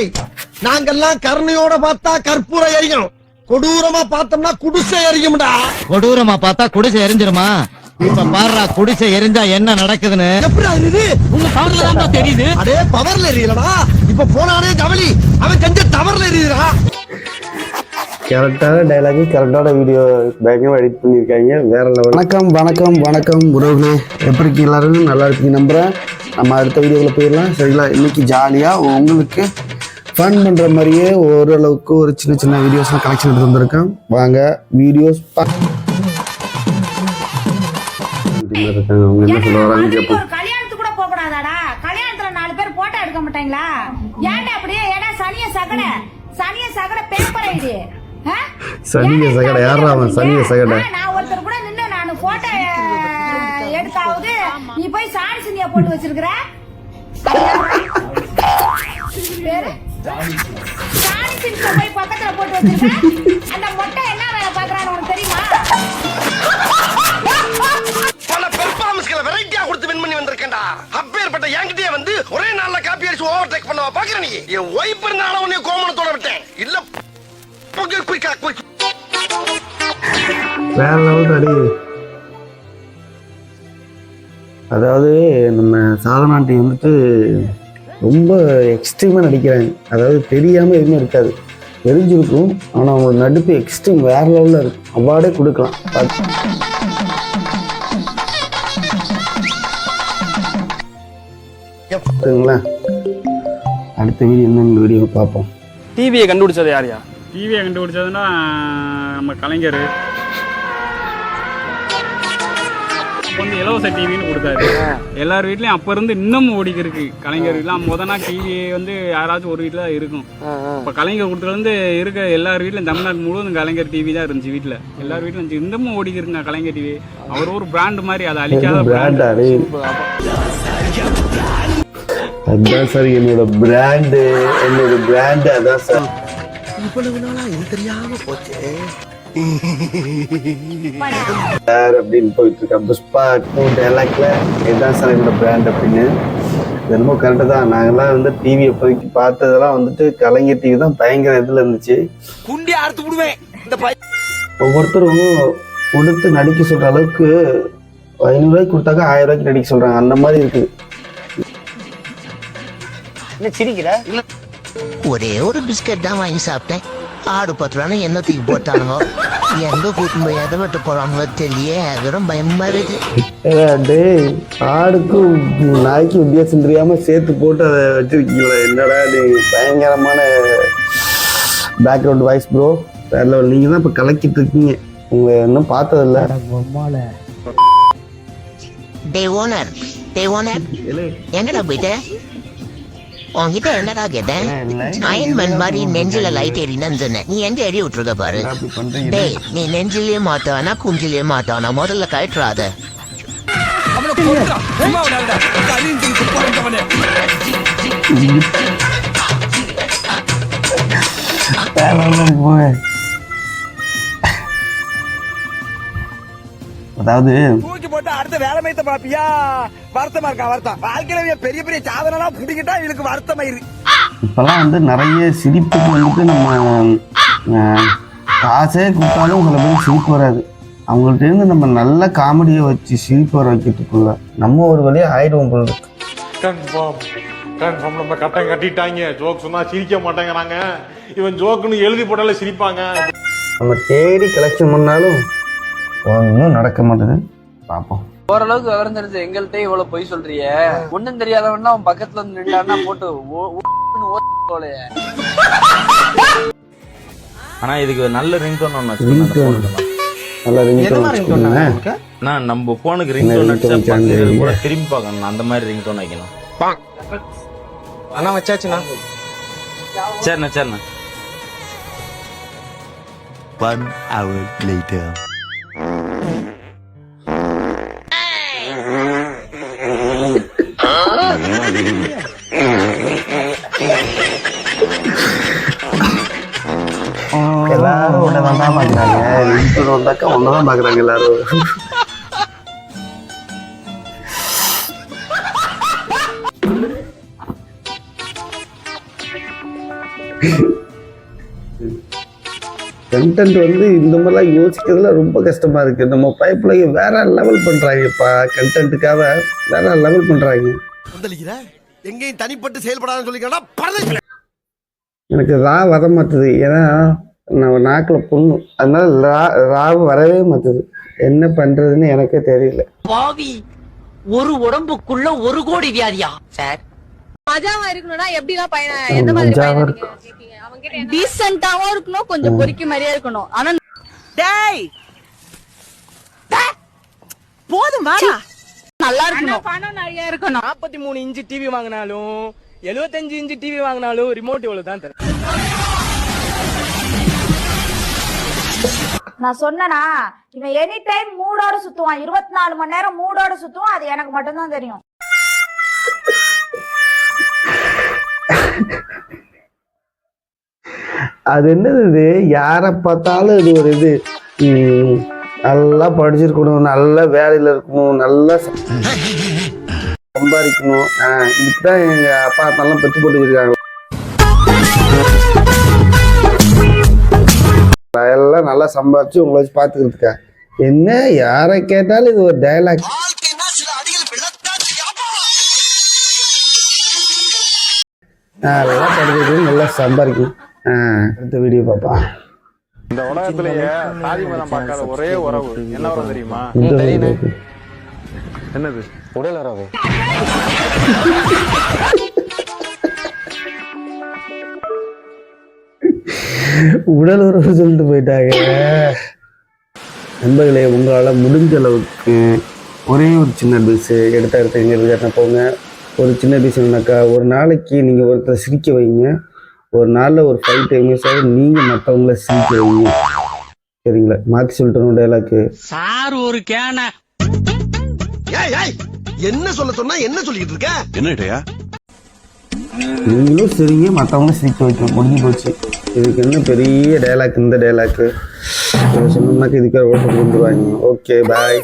டேய் நாங்கெல்லாம் கருணையோட பார்த்தா கற்பூரம் எரியும். கொடூரமா பார்த்தோம்னா குடிசை எரியும்டா. கொடூரமா பார்த்தா குடிசை எரிஞ்சிருமா? இப்ப பாருடா குடிசை எரிஞ்சா என்ன நடக்குதுன்னு. எப்படி அது உங்க பவர்ல தான் தெரியுது. அடே பவர்ல எரியலடா. இப்ப போனானே கவலி அவன் செஞ்ச டவர்ல எரியுதுடா. கரெக்டான டைலாக் கரெக்டான வீடியோ பயங்கரமாக எடிட் பண்ணியிருக்காங்க வேற லெவல் வணக்கம் வணக்கம் வணக்கம் உறவுகளே. எப்படி இருக்கீங்க எல்லாரும்? நல்லா இருக்கீங்க நம்புகிறேன் நம்ம அடுத்த வீடியோவில் போயிடலாம். சரிங்களா? இன்னைக்கு ஜாலியாக உங்களுக்கு ஃபன் பண்ணுற மாதிரியே ஓரளவுக்கு ஒரு சின்ன சின்ன வீடியோஸ்லாம் கலெக்ஷன் எடுத்து வந்திருக்கேன். வாங்க வீடியோஸ் இருக்காங்க அவங்க என்ன சொல்ல வராங்க மதுரைக்கு கேட்போம் ஒரு கல்யாணத்துக்கு கூட போக கூடாதாடா கல்யாணத்துல நாலு பேர் போட்டோ எடுக்க மாட்டாங்களா ஏன்டா அப்படியே ஏடா சனிய சகட சனிய சகட பேப்பர் ஐடி சனிய சகட, அவன்? சனிய சகட? நான் ஒருத்தர் கூட நின்னு நான் போட்டோ எடுத்தாவது நீ போய் சாணி சினியா போட்டு வச்சிருக்கிற? பேரு? சாணி சினியா போய் பக்கத்துல போட்டு வச்சிருக்க அந்த மொட்டை என்ன வேலை பாக்குறான்னு உனக்கு தெரியுமா? பல பெர்ஃபார்மன்ஸ்களை வெரைட்டியா கொடுத்து வின் பண்ணி வந்திருக்கேன்டா. அப்பேற்பட்ட என்கிட்டயே வந்து ஒரே நாள்ல காப்பி அடிச்சு ஓவர் டேக் பண்ணவா பாக்குற நீ? என் ஒய்ஃப் இருந்தாலும் உன்னை கோமணத்தோட விட்டேன். இல்ல வேற லெவல் அடி. அதாவது நம்ம சாதனாண்டி வந்துட்டு ரொம்ப எக்ஸ்ட்ரீமாக நடிக்கிறாங்க அதாவது தெரியாமல் எதுவுமே இருக்காது. தெரிஞ்சிருக்கும் ஆனால் அவங்களோட நடிப்பு எக்ஸ்ட்ரீம் வேற லெவலில் இருக்கும். அவார்டே கொடுக்கலாம். பார்த்து பார்த்துங்களேன் அடுத்த வீடியோ என்னென்ன வீடியோ பார்ப்போம். டிவியை கண்டுபிடிச்சது யாரையா டிவியை கண்டுபிடிச்சதுன்னா நம்ம கலைஞர். அப்போ வந்து இலவச டிவின்னு கொடுத்தாரு. எல்லார் வீட்லயும் அப்ப இருந்து இன்னமும் ஓடிக்கு இருக்கு கலைஞர் வீட்லாம் முதனா டிவி வந்து யாராச்சும் ஒரு வீட்டில் தான் இருக்கும். இப்போ கலைஞர் கொடுத்ததுல இருந்து இருக்க எல்லார் வீட்லயும் தமிழ்நாடு முழுவதும் கலைஞர் டிவி தான் இருந்துச்சு வீட்டில் எல்லார் வீட்லயும் இருந்துச்சு. இன்னமும் ஓடிக்கு இருக்குங்க கலைஞர் டிவி அவர் ஒரு பிராண்ட் மாதிரி அதை அழிக்காத பிராண்ட் அதான் சார் என்னோட பிராண்டு என்னோட பிராண்டு அதான் சார் இவ்வளவு நாளா இது தெரியாம போச்சே. சார் அப்படின்னு போயிட்டு இருக்கேன் புஷ்பா டூ டைலாக்ல இதுதான் சார் என்னோட பிராண்ட் அப்படின்னு. என்னமோ கரெக்டு தான். நாங்கெல்லாம் வந்து டிவி இப்போதைக்கு பார்த்ததெல்லாம் வந்துட்டு கலைஞர் டிவி தான் பயங்கர இதில் இருந்துச்சு. குண்டி அறுத்து விடுவேன். இந்த பையன் ஒவ்வொருத்தரும் கொடுத்து நடிக்க சொல்ற அளவுக்கு ஐநூறுரூவாய்க்கு கொடுத்தாக்க ஆயிரம் ரூபாய்க்கு நடிக்க சொல்றாங்க. அந்த மாதிரி இருக்குது. என்ன சிரிக்கிற? ஒரே ஒரு பிஸ்கட் தான் வாங்கி சாப்பிட்டேன். ஆடு பத்து ரூபான்னு என்ன தூக்கி போட்டானுங்க? எங்க கூட்டின்னு போய் எதை விட்டு போறாங்களோ தெரியல வெறும் பயமா இருக்கு ஆடுக்கும் நாய்க்கும் வித்தியாசம் தெரியாம சேர்த்து போட்டு அதை வச்சிருக்கீங்களா என்னடா நீ பயங்கரமான பேக்ரவுண்ட் வாய்ஸ் ப்ரோ வேற லெவல் நீங்க தான் இப்போ கலக்கிட்டு இருக்கீங்க. உங்களை இன்னும் பார்த்ததில்ல. டே ஓனர் டே ஓனர் எங்கடா போயிட்ட? உன்கிட்ட என்னடா கேட்டேன் அயன்மன் மாதிரி நெஞ்சில லைட் எரின்னு சொன்னேன் நீ எங்க எரி விட்டுருக்க பாரு? டேய் நீ நெஞ்சிலேயே மாத்தானா குஞ்சிலேயே மாத்தானா முதல்ல கழட்டுறாத. அதாவது போட்டு அடுத்த வேலை மையத்தை பாப்பியா வருத்தமா இருக்கா வருத்தம்? வாழ்க்கையில பெரிய பெரிய சாதனை புடிக்கிட்டா இவனுக்கு வருத்தமாயிரு இப்பெல்லாம் வந்து நிறைய சிரிப்புக்கு வந்துட்டு நம்ம காசே கொடுத்தாலும் சில பேர் சிரிப்பு வராது. அவங்கள்ட்ட இருந்து நம்ம நல்ல காமெடியை வச்சு சிரிப்பு வர வைக்கிறதுக்குள்ள நம்ம ஒரு வழியா ஆயிடுவோம் இருக்கு. கன்ஃபார்ம் கன்ஃபார்ம் நம்ம கட்டம் கட்டிட்டாங்க. ஜோக் சொன்னா சிரிக்க மாட்டேங்கிறாங்க. இவன் ஜோக்குன்னு எழுதி போட்டாலே சிரிப்பாங்க. நம்ம தேடி கலெக்ஷன் பண்ணாலும் ஒன்றும் நடக்க மாட்டேது. பார்ப்போம் ஓரளவுக்கு விவரம் தெரிஞ்ச எங்கள்கிட்ட இவ்வளவு பொய் சொல்றிய. ஒண்ணும் தெரியாதவன்னா அவன் பக்கத்துல வந்து நின்றான்னா போட்டு போலயே. ஆனா இதுக்கு நல்ல ரிங்டோன் ஒன்று நல்லா ரிங்டோன் வச்சுக்கோங்க நான் நம்ம போனுக்கு ரிங்டோன் அடிச்சா கூட திரும்பி பார்க்கணும். அந்த மாதிரி ரிங்டோன் வைக்கணும். அண்ணா வச்சாச்சுண்ணா. சரிண்ணா சரிண்ணா. எல்லாரும் ரிங்டோன் வந்தாக்கா ஒன்றை தான் பார்க்குறாங்க எல்லாரும். கண்டென்ட் வந்து இந்த மாதிரிலாம் யோசிக்கிறதுல ரொம்ப கஷ்டமா இருக்கு. நம்ம பைப்பிள்ளைங்க வேற லெவல் பண்றாங்கப்பா. கண்டென்ட்டுக்காக வேற லெவல் பண்றாங்க. கொந்தளிக்கிற எங்கேயும் தனிப்பட்டு செயல்படாதுன்னு சொல்லிக்கிறா பரதேசி எனக்கு ரா வர மாட்டுது ஏன்னா நான் நாக்கில் புண்ணு. அதனால ரா ராவு வரவே மாட்டுது. என்ன பண்றதுன்னு எனக்கே தெரியல. பாவி ஒரு உடம்புக்குள்ள ஒரு கோடி வியாதியா? சார். மஜாவா இருக்கணும்னா எப்படிலாம் பயணம் எந்த மாதிரி மஜாவா இருக்கும். டீசென்ட்டாவும் இருக்கணும் கொஞ்சம் பொறிக்க மாதிரியே இருக்கணும். ஆனா டேய்! போதும் வாடா. நல்லா இருக்கணும். பணம் நிறைய இருக்கணும். நாற்பத்தி மூணு இன்ச்சு டிவி வாங்கினாலும் எழுபத்தஞ்சு இன்ச்சு டிவி வாங்கினாலும் ரிமோட் இவ்வளவு தான் தரும் நான் சொன்னனா இவன் எனி டைம் மூடோட சுத்துவான். இருபத்தி நாலு மணி நேரம் மூடோட சுத்துவான். அது எனக்கு மட்டும்தான் தெரியும். அது என்னது இது? யாரை பார்த்தாலும் இது ஒரு இது. நல்லா படிச்சிருக்கணும். நல்ல வேலையில் இருக்கணும். நல்லா சம்பாதிக்கணும். இதுக்கு தான் எங்கள் அப்பா நல்லா பெற்று போட்டு வச்சிருக்காங்க நல்லா சம்பாதிச்சு உங்களை வச்சு பார்த்துக்கிறதுக்கா என்ன யாரை கேட்டாலும் இது ஒரு டயலாக் நல்லா படிச்சிருக்கணும் நல்லா சம்பாதிக்கணும். ஆ, அடுத்த வீடியோ பார்ப்பா இந்த உலகத்திலேயே சாதி மதம் பார்க்காத ஒரே உறவு என்ன உறவு தெரியுமா? என்னது? உடல் உறவு. உடல் உறவு சொல்லிட்டு போயிட்டாங்க. நண்பர்களே உங்களால் முடிஞ்ச அளவுக்கு ஒரே ஒரு சின்ன டிஷ் எடுத்த இடத்த எங்கே போங்க. ஒரு சின்ன டிஷ்னாக்கா ஒரு நாளைக்கு நீங்கள் ஒருத்தர் சிரிக்க வைங்க. ஒரு நாளில் ஒரு ஃபைவ் டைம்ஸ் நீங்கள் மற்றவங்கள சிரிக்க வைங்க. சரிங்களா? மாற்றி சொல்லிட்டணும் டைலாக்கு சார் ஒரு கேன. ஏய் ஏய் என்ன சொல்ல சொன்னா என்ன சொல்லிட்டு இருக்க? நீங்களும் சிரிங்க மற்றவங்களும் சிரிக்க வைக்கணும். முடிஞ்சு போச்சு. இதுக்கு என்ன பெரிய டைலாக் இந்த டைலாக்கு சொன்னோம்னாக்க இதுக்கு ஓட்டு கொண்டு வாங்க ஓகே பாய்